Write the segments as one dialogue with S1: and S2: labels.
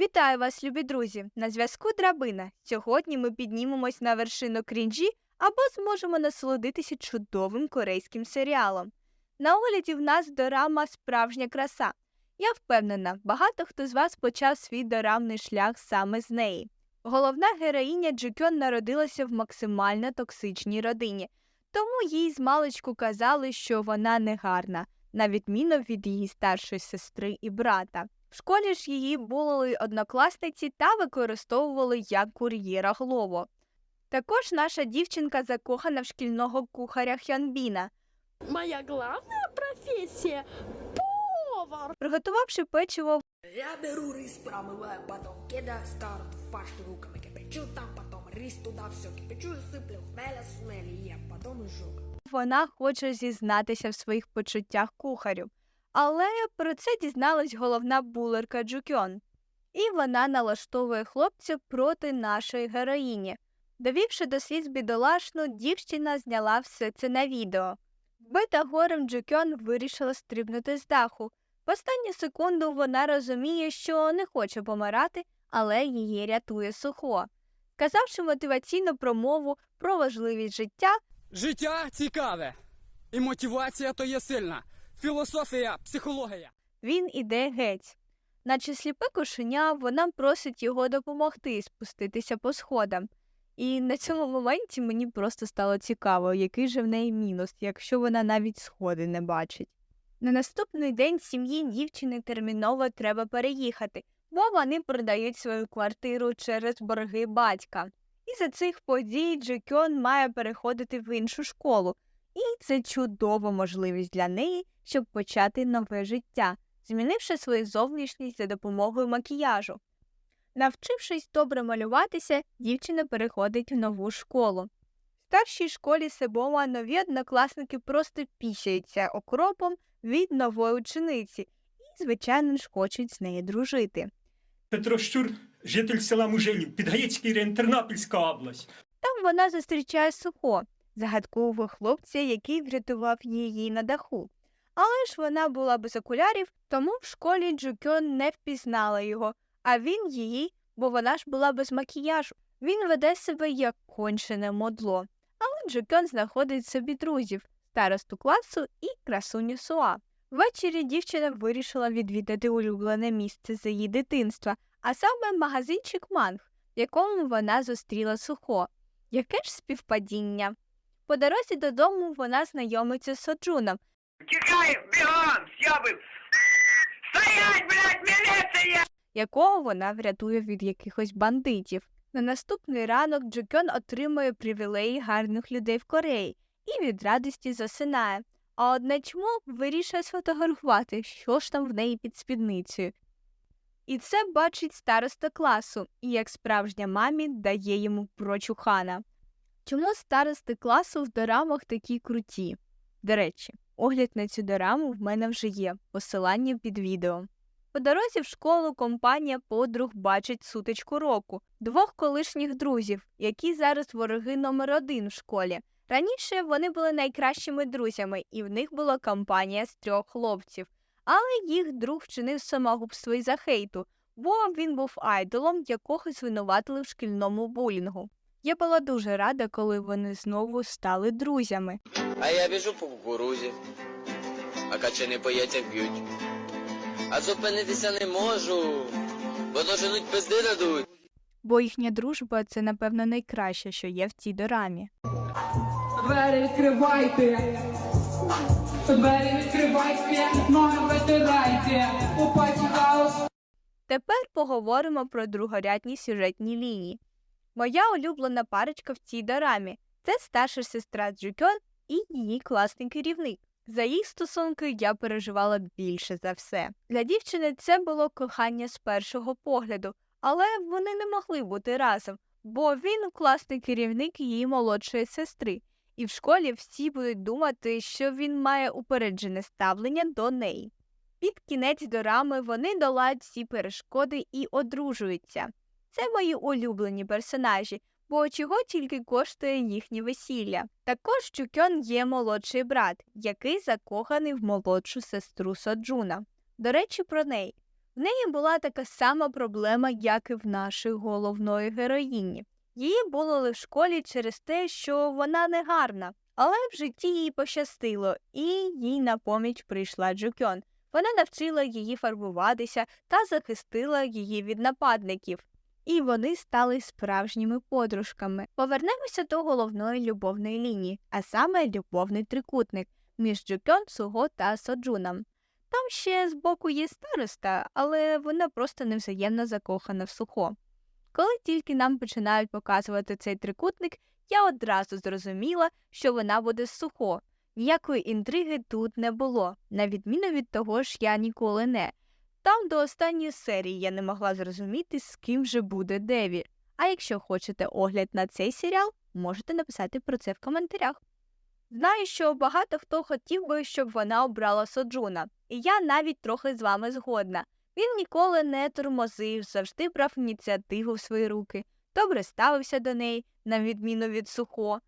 S1: Вітаю вас, любі друзі! На зв'язку Драбина. Сьогодні ми піднімемось на вершину крінжі або зможемо насолодитися чудовим корейським серіалом. На огляді в нас дорама Справжня краса. Я впевнена, багато хто з вас почав свій дорамний шлях саме з неї. Головна героїня Джукьон народилася в максимально токсичній родині, тому їй з маличку казали, що вона негарна, на відміну від її старшої сестри і брата. В школі ж її булили однокласниці та використовували як кур'єра Глово. Також наша дівчинка закохана в шкільного кухаря Хьонбіна.
S2: Моя главная профессия – повар.
S1: Приготувавши печиво,
S3: Я беру рис, промываю, потом кидаю в сковородку, фарш руками кипячу, там потом рис туда все кипячу и сыплю хмеля с хмеля и ем, потом жук.
S1: вона хоче зізнатися в своїх почуттях кухарю. Але про це дізналась головна булерка Джукьон. І вона налаштовує хлопця проти нашої героїні. Довівши до сліз бідолашну, дівчина зняла все це на відео. Вбита горем Джукьон вирішила стрибнути з даху. В останню секунду вона розуміє, що не хоче помирати, але її рятує сухо. Сказавши мотиваційну промову про важливість життя,
S4: Життя цікаве, і мотивація то є сильна. Філософія, психологія.
S1: він іде геть. Наче сліпе кошеня, вона просить його допомогти спуститися по сходам. І на цьому моменті мені просто стало цікаво, який же в неї мінус, якщо вона навіть сходи не бачить. На наступний день сім'ї дівчини терміново треба переїхати, бо вони продають свою квартиру через борги батька. І за цих подій Джекьон має переходити в іншу школу, і це чудова можливість для неї, щоб почати нове життя, змінивши свою зовнішність за допомогою макіяжу. Навчившись добре малюватися, дівчина переходить в нову школу. В старшій школі Себома нові однокласники просто пісяються окропом від нової учениці і, звичайно ж, хочуть з нею дружити.
S5: Петро Щур, житель села Мужинів, Підгаїцький район, Тернопільська область.
S1: Там вона зустрічає сухо, загадкового хлопця, який врятував її на даху. Але ж вона була без окулярів, тому в школі Джукьон не впізнала його, а він її, бо вона ж була без макіяжу. Він веде себе як кончене модло. Але Джукьон знаходить собі друзів, старосту класу і красуню Суа. Ввечері дівчина вирішила відвідати улюблене місце з її дитинства, а саме магазинчик манг, в якому вона зустріла сухо. Яке ж співпадіння? По дорозі додому вона знайомиться з Соджуном,
S6: Тікаємо, бігом, сьобив! Стоять, блядь, міліція!
S1: якого вона врятує від якихось бандитів. На наступний ранок Джукьон отримує привілеї гарних людей в Кореї і від радості засинає. А одне чмо вирішує сфотографувати, що ж там в неї під спідницею. І це бачить староста класу, і як справжня мамі дає йому прочухана. Чому старости класу в дорамах такі круті? До речі, огляд на цю дораму в мене вже є, посилання під відео. По дорозі в школу компанія подруг бачить сутичку року, двох колишніх друзів, які зараз вороги номер один в школі. Раніше вони були найкращими друзями, і в них була компанія з трьох хлопців. Але їх друг вчинив самогубство із-за хейту, бо він був айдолом, якого звинуватили в шкільному булінгу. Я була дуже рада, коли вони знову стали друзями.
S7: А я біжу по кукурузі, а качани бояться б'ють. А зупинитися не можу, бо доженуть пизди дадуть.
S1: Бо їхня дружба це, напевно, найкраще, що є в цій дорамі.
S8: Двері відкривайте! Двері відкривайте, ноги витирайте! У хаус
S1: Тепер поговоримо про другорядні сюжетні лінії. Моя улюблена парочка в цій дорамі це старша сестра Джукьон і її класний керівник. За їх стосунки я переживала більше за все. Для дівчини це було кохання з першого погляду, але вони не могли бути разом, бо він класний керівник її молодшої сестри, і в школі всі будуть думати, що він має упереджене ставлення до неї. Під кінець дорами вони долають всі перешкоди і одружуються. Це мої улюблені персонажі, бо чого тільки коштує їхнє весілля. Також Чукьон є молодший брат, який закоханий в молодшу сестру Соджуна. До речі, про неї. В неї була така сама проблема, як і в нашої головної героїні. Її булили в школі через те, що вона не гарна, але в житті їй пощастило, і їй на поміч прийшла Джукьон. Вона навчила її фарбуватися та захистила її від нападників. І вони стали справжніми подружками. Повернемося до головної любовної лінії, а саме любовний трикутник між Джукьон, Суго та Соджуном. Там ще збоку є староста, але вона просто невзаємно закохана в сухо. Коли тільки нам починають показувати цей трикутник, я одразу зрозуміла, що вона буде з сухо. Ніякої інтриги тут не було, на відміну від того ж я ніколи не. Там до останньої серії я не могла зрозуміти, з ким же буде Деві. А якщо хочете огляд на цей серіал, можете написати про це в коментарях. Знаю, що багато хто хотів би, щоб вона обрала Соджуна, і я навіть трохи з вами згодна. Він ніколи не тормозив, завжди брав ініціативу в свої руки, добре ставився до неї, на відміну від сухо.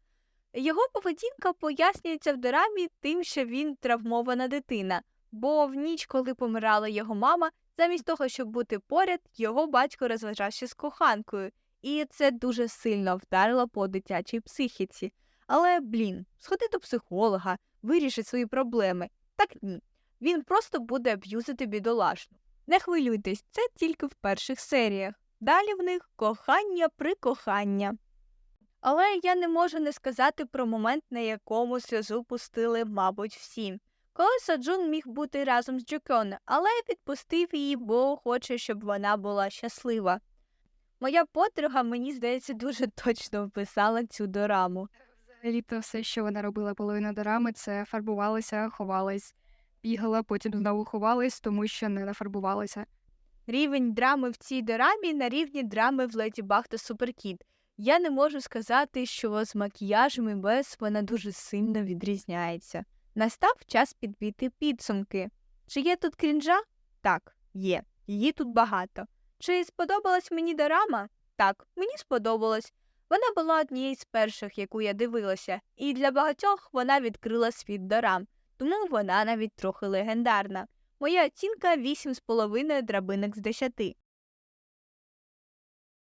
S1: Його поведінка пояснюється в дорамі тим, що він травмована дитина, бо в ніч, коли помирала його мама, замість того, щоб бути поряд, його батько розважався з коханкою, і це дуже сильно вдарило по дитячій психіці. Але, блін, сходи до психолога, виріши свої проблеми. Так ні. Він просто буде аб'юзити бідолашну. Не хвилюйтесь, це тільки в перших серіях. Далі в них кохання при кохання. Але я не можу не сказати про момент, на якому сльозу пустили, мабуть, всі. Коли Саджун міг бути разом з Джукьон, але відпустив її, бо хоче, щоб вона була щаслива. Моя подруга, мені здається, дуже точно вписала цю дораму.
S9: Взагалі-то все, що вона робила половину дорами, це фарбувалася, ховалась, бігала, потім знову ховалась, тому що не нафарбувалася.
S1: Рівень драми в цій дорамі на рівні драми в Леді Баг та Суперкіт. Я не можу сказати, що з макіяжем і без вона дуже сильно відрізняється. Настав час підбити підсумки. Чи є тут крінжа? Так, є. Її тут багато. Чи сподобалась мені дорама? Так, мені сподобалось. Вона була однією з перших, яку я дивилася, і для багатьох вона відкрила світ дорам, тому вона навіть трохи легендарна. Моя оцінка 8,5 драбинок з 10.